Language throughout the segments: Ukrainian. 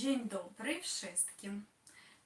Dzień добрий wszystkim.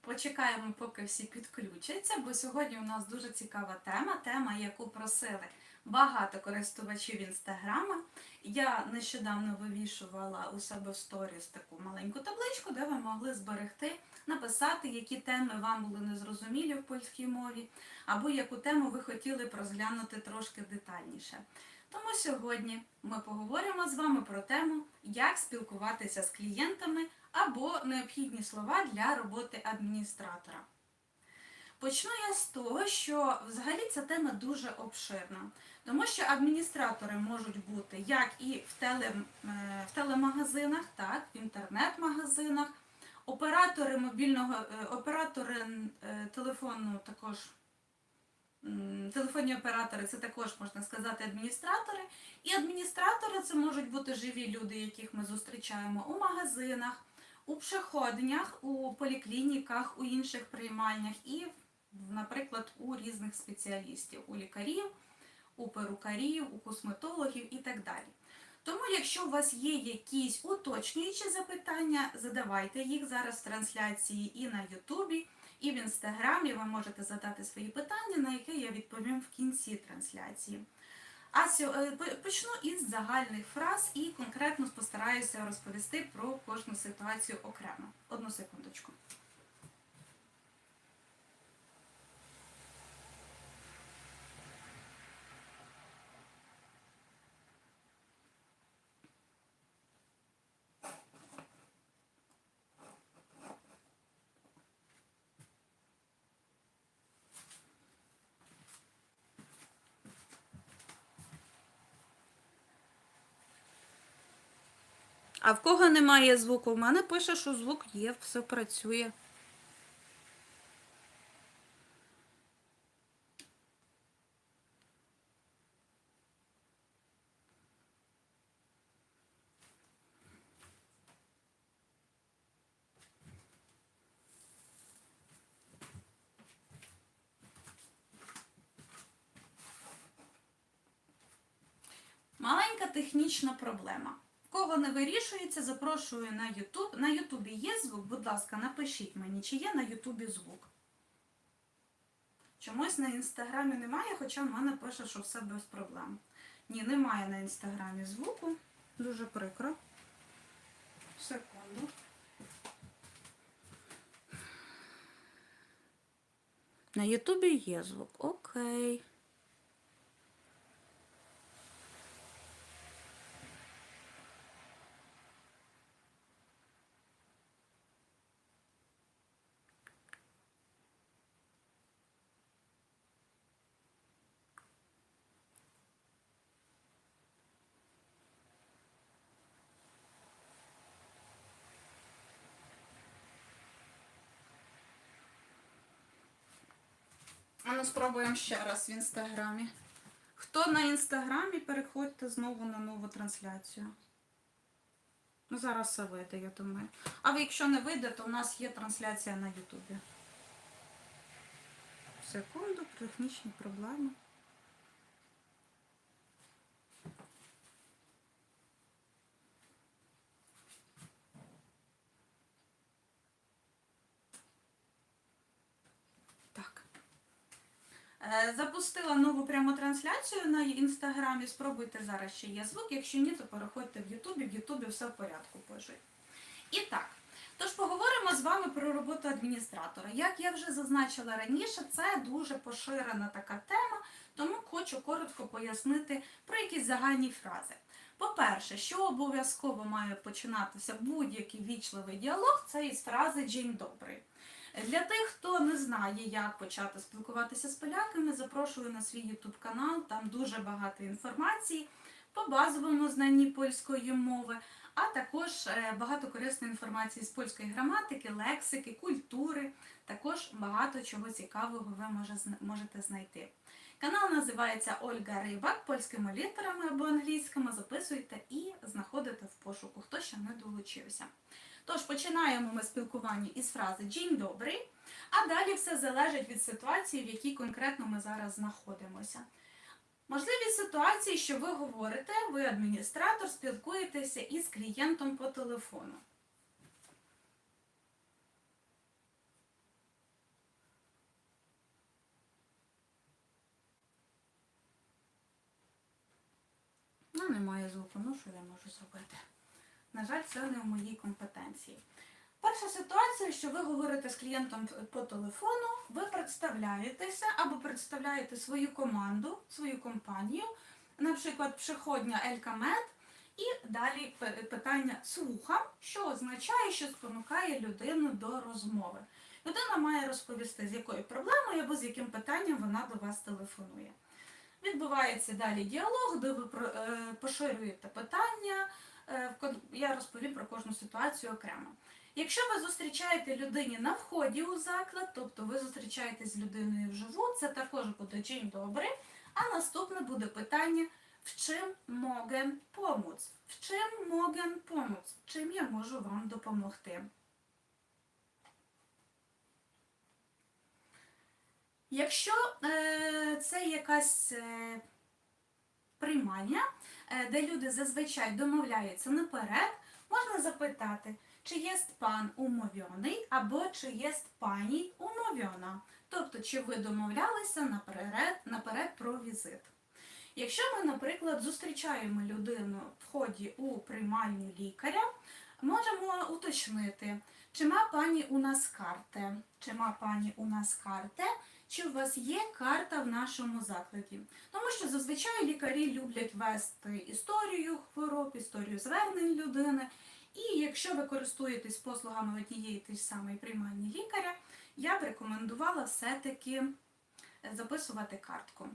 Почекаємо, поки всі підключаться, бо сьогодні у нас дуже цікава тема, тема, яку просили багато користувачів інстаграма. Я нещодавно вивішувала у себе в сторіс таку маленьку табличку, де ви могли зберегти, написати, які теми вам були незрозумілі в польській мові, або яку тему ви хотіли б розглянути трошки детальніше. Тому сьогодні ми поговоримо з вами про тему, як спілкуватися з клієнтами або необхідні слова для роботи адміністратора. Почну я з того, що взагалі ця тема дуже обширна, тому що адміністратори можуть бути як і в, теле, е, в телемагазинах, так, в інтернет-магазинах, оператори мобільного, е, оператори е, телефону також. Телефонні оператори це також можна сказати адміністратори. І адміністратори це можуть бути живі люди, яких ми зустрічаємо у магазинах, у пшеходнях, у поліклініках, у інших приймальнях і, наприклад, у різних спеціалістів, у лікарів, у перукарів, у косметологів і так далі. Тому, якщо у вас є якісь уточнюючі запитання, задавайте їх зараз в трансляції і на Ютубі, і в інстаграмі. Ви можете задати свої питання, на які я відповім в кінці трансляції. А е, по- почну із загальних фраз і конкретно постараюся розповісти про кожну ситуацію окремо. Одну секундочку. А в кого немає звуку? У мене пише, що звук є, все працює. Маленька технічна проблема. В не вирішується, запрошую на YouTube. На Ютубі є звук, будь ласка, напишіть мені, чи є на Ютубі звук. Чомусь на інстаграмі немає, хоча в мене пише, що все без проблем. Ні, немає на інстаграмі звуку. Дуже прикро. Секунду. На Ютубі є звук. Окей. А ну спробуємо ще раз в інстаграмі. Хто на інстаграмі, переходьте знову на нову трансляцію. Ну, зараз все вийде, я думаю. А ви, якщо не вийде, то в нас є трансляція на Ютубі. Секунду, технічні проблеми. Запустила нову пряму трансляцію на інстаграмі. Спробуйте зараз, чи є звук. Якщо ні, то переходьте в Ютубі. В Ютубі все в порядку пишуть. І так, тож поговоримо з вами про роботу адміністратора. Як я вже зазначила раніше, це дуже поширена така тема, тому хочу коротко пояснити про якісь загальні фрази. По-перше, що обов'язково має починатися будь-який вічливий діалог, це із фрази «Дзінь добрий. Для тих, хто не знає, як почати спілкуватися з поляками, запрошую на свій YouTube канал. Там дуже багато інформації по базовому знанні польської мови, а також е, багато корисної інформації з польської граматики, лексики, культури. Також багато чого цікавого ви можете знайти. Канал називається Ольга Рибак польськими літерами або англійськими. Записуйте і знаходите в пошуку, хто ще не долучився. Тож починаємо ми спілкування із фрази Дінь добрий, а далі все залежить від ситуації, в якій конкретно ми зараз знаходимося. Можливі ситуації, що ви говорите, ви адміністратор, спілкуєтеся із клієнтом по телефону. Ну, немає звуку, ну що я можу зробити? На жаль, це не в моїй компетенції. Перша ситуація, що ви говорите з клієнтом по телефону, ви представляєтеся або представляєте свою команду, свою компанію, наприклад, приходня Елька Мед, і далі питання слухам, що означає, що спонукає людину до розмови. Людина має розповісти, з якою проблемою або з яким питанням вона до вас телефонує. Відбувається далі діалог, де ви е, поширюєте питання. Е, Я розповім про кожну ситуацію окремо. Якщо ви зустрічаєте людині на вході у заклад, тобто ви зустрічаєтесь з людиною вживу, це також буде дуже добре. А наступне буде питання: в чим можем помочь? В чим можем помочь? Чим я можу вам допомогти? Якщо е, це якась е, приймання, де люди зазвичай домовляються наперед, можна запитати, чи є пан умовлений або чи є пані умовлена. Тобто, чи ви домовлялися наперед, наперед про візит. Якщо ми, наприклад, зустрічаємо людину в ході у приймальню лікаря, можемо уточнити, чи ма пані у нас карте, чи ма пані у нас карте, чи у вас є карта в нашому закладі. Тому що зазвичай лікарі люблять вести історію хвороб, історію звернень людини. І якщо ви користуєтесь послугами однієї тієї ж самої приймальні лікаря, я б рекомендувала все-таки е, записувати картку.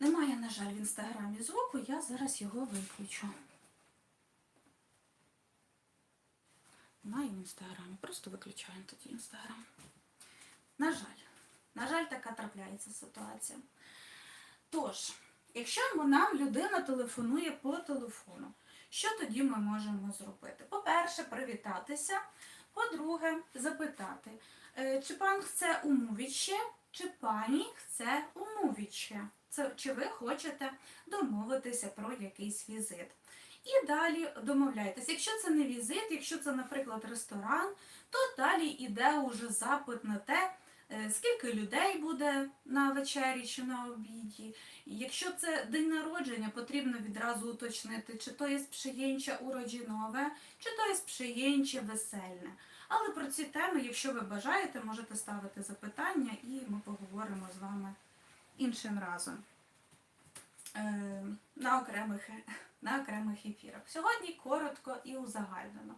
Немає, на жаль, в інстаграмі звуку, я зараз його виключу. Немає в інстаграмі, просто виключаємо тоді інстаграм. На жаль, на жаль, така трапляється ситуація. Тож, якщо нам людина телефонує по телефону, що тоді ми можемо зробити? По-перше, привітатися. По-друге, запитати, е, чи пан умовить ще, чи пані chce умовить ще. Це чи ви хочете домовитися про якийсь візит. І далі домовляйтесь. Якщо це не візит, якщо це, наприклад, ресторан, то далі йде уже запит на те, скільки людей буде на вечері чи на обіді. Якщо це день народження, потрібно відразу уточнити, чи то є przyjęcie уроджінове, чи то є przyjęcie весельне. Але про ці теми, якщо ви бажаєте, можете ставити запитання і ми поговоримо з вами іншим разом е, на окремих, на окремих ефірах. Сьогодні коротко і узагальнено.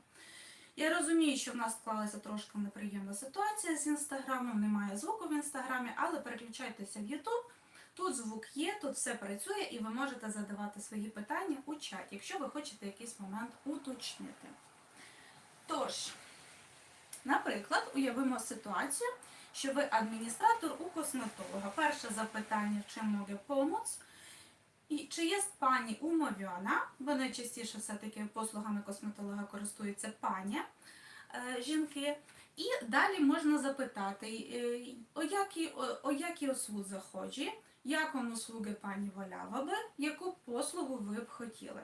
Я розумію, що в нас склалася трошки неприємна ситуація з інстаграмом, немає звуку в інстаграмі, але переключайтеся в Ютуб. Тут звук є, тут все працює, і ви можете задавати свої питання у чаті, якщо ви хочете якийсь момент уточнити. Тож, наприклад, уявимо ситуацію, що ви адміністратор у косметолога. Перше запитання, чим може помочь? І чи є пані умовлена, бо найчастіше все-таки послугами косметолога користуються пані е, жінки. І далі можна запитати, е, о які, о, які услуги chodzi, яку услуги пані волява би, яку послугу ви б хотіли.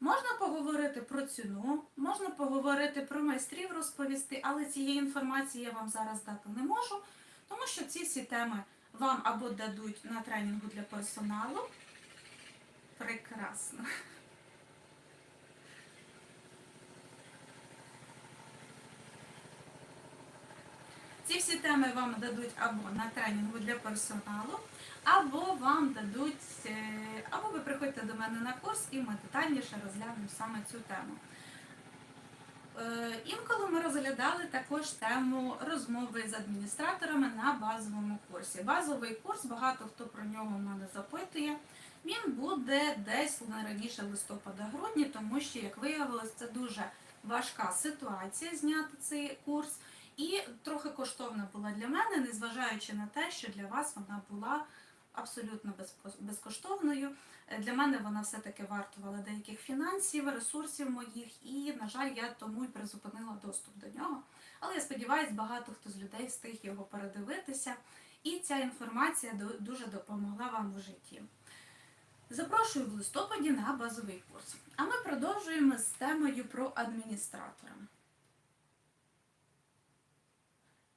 Можна поговорити про ціну, можна поговорити про майстрів розповісти, але цієї інформації я вам зараз дати не можу, тому що ці всі теми вам або дадуть на тренінгу для персоналу. Прекрасно. Ці всі теми вам дадуть або на тренінгу для персоналу, або вам дадуть, е, або ви приходьте до мене на курс і ми детальніше розглянемо саме цю тему. Е, Інколи ми розглядали також тему розмови з адміністраторами на базовому курсі. Базовий курс, багато хто про нього мене запитує. Він буде десь не раніше листопада-грудні, тому що, як виявилось, це дуже важка ситуація зняти цей курс. І трохи коштовна була для мене, незважаючи на те, що для вас вона була абсолютно безкоштовною. Е, Для мене вона все-таки вартувала деяких фінансів, ресурсів моїх, і, на жаль, я тому й призупинила доступ до нього. Але я сподіваюся, багато хто з людей встиг його передивитися, і ця інформація дуже допомогла вам у житті. Запрошую в листопаді на базовий курс. А ми продовжуємо з темою про адміністратора.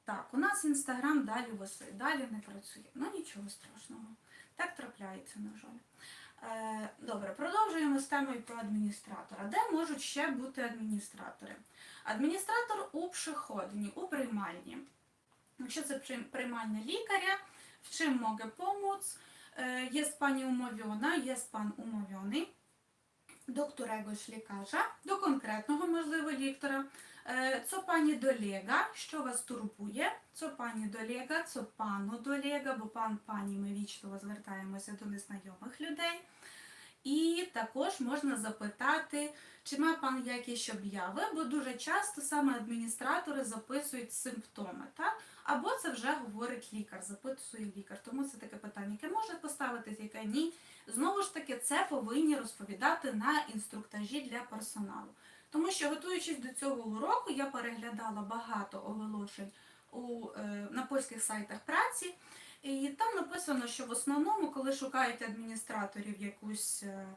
Так, у нас інстаграм далі висить, далі не працює. Ну нічого страшного. Так трапляється, на жаль. Е, Добре, продовжуємо з темою про адміністратора. Де можуть ще бути адміністратори? Адміністратор у przychodni, у приймальні. Якщо це прийм- приймальня лікаря, в чим може помóc? Е, Є пані умовлена, є пан умовлений до któregoś лікаря, до конкретного, можливо, ліктора. Co pani dolega, що вас турбує? Co pani dolega, co panu dolega, бо пан, пані, ми вічливо звертаємося до незнайомих людей. І також можна запитати, чи має пан якісь обяви, бо дуже часто саме адміністратори записують симптоми, так? або це вже говорить лікар, записує лікар. Тому це таке питання, яке може поставитись, яке ні. Знову ж таки, це повинні розповідати на інструктажі для персоналу. Тому що, готуючись до цього уроку, я переглядала багато оголошень у, е, на польських сайтах праці, і там написано, що в основному, коли шукають адміністраторів якусь, е,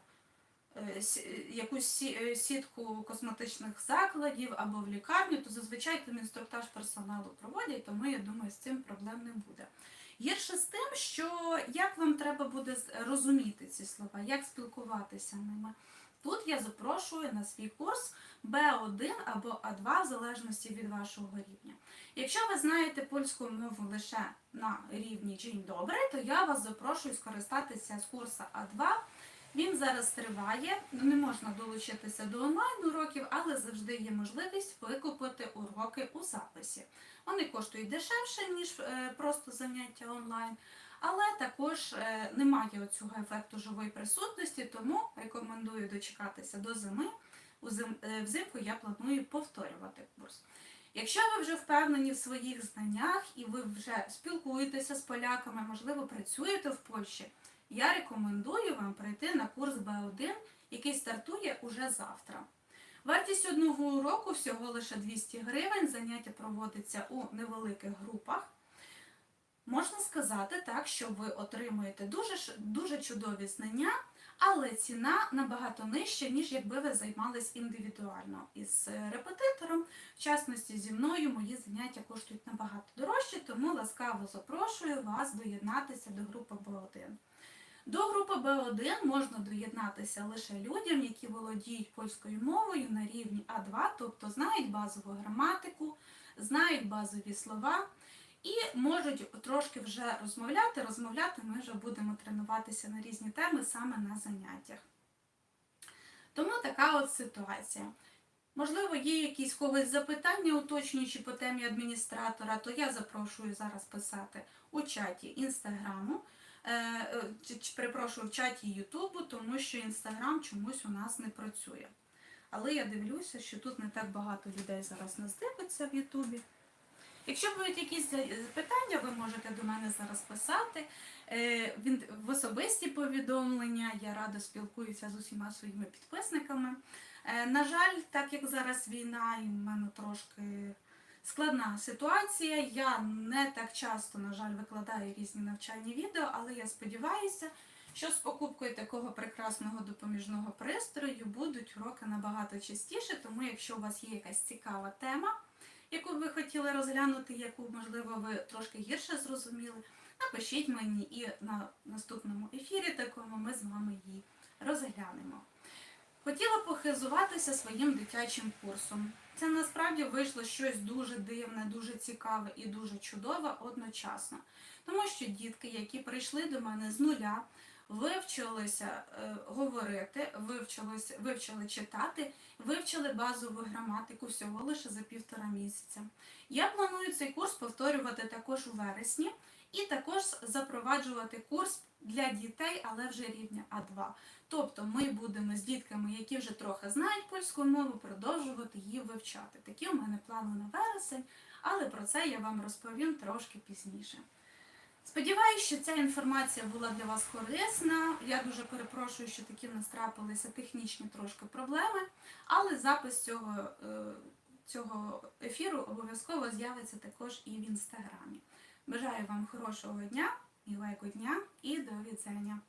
е, якусь сітку косметичних закладів або в лікарню, то зазвичай там інструктаж персоналу проводять, тому я думаю, з цим проблем не буде. Гірше з тим, що як вам треба буде розуміти ці слова, як спілкуватися ними. Тут я запрошую на свій курс Б1 або А2 в залежності від вашого рівня. Якщо ви знаєте польську мову лише на рівні Dzień добре, то я вас запрошую скористатися з курсу А2. Він зараз триває, не можна долучитися до онлайн уроків, але завжди є можливість викупити уроки у записі. Вони коштують дешевше, ніж е, просто заняття онлайн, але також е, немає цього ефекту живої присутності, тому рекомендую дочекатися до зими. Е, Взимку я планую повторювати курс. Якщо ви вже впевнені в своїх знаннях і ви вже спілкуєтеся з поляками, можливо, працюєте в Польщі, я рекомендую вам прийти на курс Б1, який стартує уже завтра. Вартість одного уроку всього лише 200 гривень. Заняття проводиться у невеликих групах. Можна сказати так, що ви отримуєте дуже, дуже чудові знання, але ціна набагато нижча, ніж якби ви займались індивідуально із е, репетитором. В частності зі мною мої заняття коштують набагато дорожче, тому ласкаво запрошую вас доєднатися до групи Б1. До групи Б1 можна доєднатися лише людям, які володіють польською мовою на рівні А2, тобто знають базову граматику, знають базові слова і можуть трошки вже розмовляти. Розмовляти ми вже будемо тренуватися на різні теми саме на заняттях. Тому така от ситуація. Можливо, є якісь когось запитання, уточнюючи по темі адміністратора, то я запрошую зараз писати у чаті інстаграму. Е, е, чи- перепрошую, в чаті Ютубу, тому що інстаграм чомусь у нас не працює. Але я дивлюся, що тут не так багато людей зараз нас дивиться в Ютубі. Якщо будуть якісь запитання, ви можете до мене зараз писати. Е, В особисті повідомлення я радо спілкуюся з усіма своїми підписниками. Е, На жаль, так як зараз війна, і в мене трошки складна ситуація. Я не так часто, на жаль, викладаю різні навчальні відео, але я сподіваюся, що з покупкою такого прекрасного допоміжного пристрою будуть уроки набагато частіше. Тому, якщо у вас є якась цікава тема, яку ви хотіли розглянути, яку, можливо, ви трошки гірше зрозуміли, напишіть мені і на наступному ефірі такому ми з вами її розглянемо. Хотіла похизуватися своїм дитячим курсом. Це насправді вийшло щось дуже дивне, дуже цікаве і дуже чудове одночасно. Тому що дітки, які прийшли до мене з нуля, вивчилися е, говорити, вивчились, вивчили читати, вивчили базову граматику всього лише за півтора місяця. Я планую цей курс повторювати також у вересні і також запроваджувати курс для дітей, але вже рівня А2. Тобто ми будемо з дітками, які вже трохи знають польську мову, продовжувати її вивчати. Такі у мене плани на вересень, але про це я вам розповім трошки пізніше. Сподіваюсь, що ця інформація була для вас корисна. Я дуже перепрошую, що такі в нас трапилися технічні трошки проблеми, але запис цього, е, цього ефіру обов'язково з'явиться також і в інстаграмі. Бажаю вам хорошого дня, і лайку дня і до відзення.